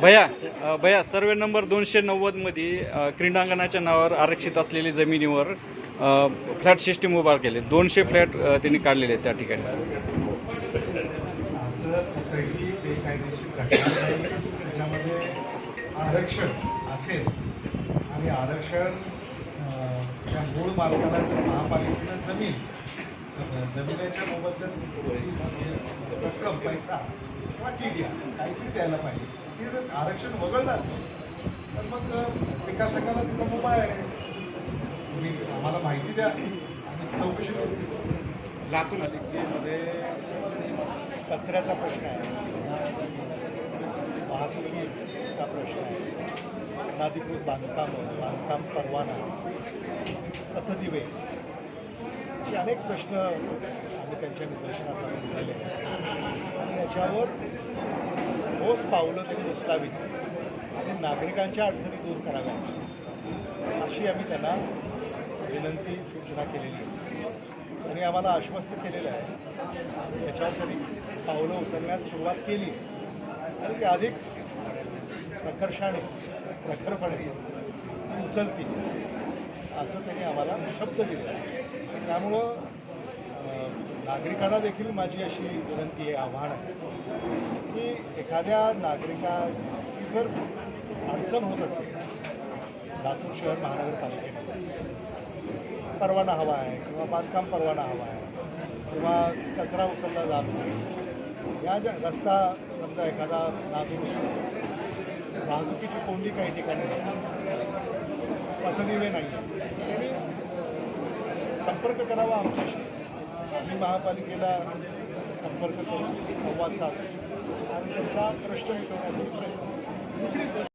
भया अ, भया survey number दोनशे नव्वदमध्ये क्रीडांगणाच्या नावावर आरक्षित असलेली जमिनीवर फ्लॅट सिस्टीम उभार केले. दोनशे फ्लॅट त्यांनी काढलेले आहेत त्या ठिकाणी. त्याच्यामध्ये आरक्षण असेल आणि आरक्षण त्या मूळ मालकाला जर महापालिकेनं जमीन जमिनीच्या मोबदल्यात रक्कम पैसा किंवा टी डी काहीतरी द्यायला पाहिजे ते जर आरक्षण वगळलं असेल तर मग विकासकाला तिथं उपाय आहे तुम्ही आम्हाला माहिती द्या आणि चौकशी करू लातूर पालिकेमध्ये कचऱ्याचा प्रश्न आहे वाहतुकीचा प्रश्न आहे अनाधिकृत बांधकाम बांधकाम परवाना पथदिवे अनेक प्रश्न आम्ही त्यांच्या निदर्शनास झाले आणि याच्यावर ठोस पावलं त्यांनी उचलावीत. आणि नागरिकांच्या अडचणी दूर कराव्या अशी आम्ही त्यांना विनंती सूचना केलेली आहे. त्यांनी आम्हाला आश्वस्त केलेलं आहे. याच्यावर त्यांनी पावलं उचलण्यास सुरुवात केली. आणि ते अधिक प्रकर्षाने प्रखरपणे उचलतील. असं त्यांनी आम्हाला शब्द दिला आहे त्यामुळं नागरिकांना देखील माझी अशी विनंती आहे आव्हान आहे की एखाद्या नागरिकाची जर अडचण होत असेल लातूर शहर महानगरपालिकेमध्ये परवाना हवा आहे किंवा बांधकाम परवाना हवा आहे किंवा कचरा उचलला जात नाही या ज्या रस्ता समजा एखादा नादुरुस्त वाहतुकीची कोंडी काही ठिकाणी नाही पथदिवे नाही त्यांनी संपर्क करावा आमच्याशी. आम्ही महापालिकेला संपर्क करून संवाद साधू. आणि त्यांचा प्रश्न मिटवण्यासाठी प्रयत्न दुसरी गोष्ट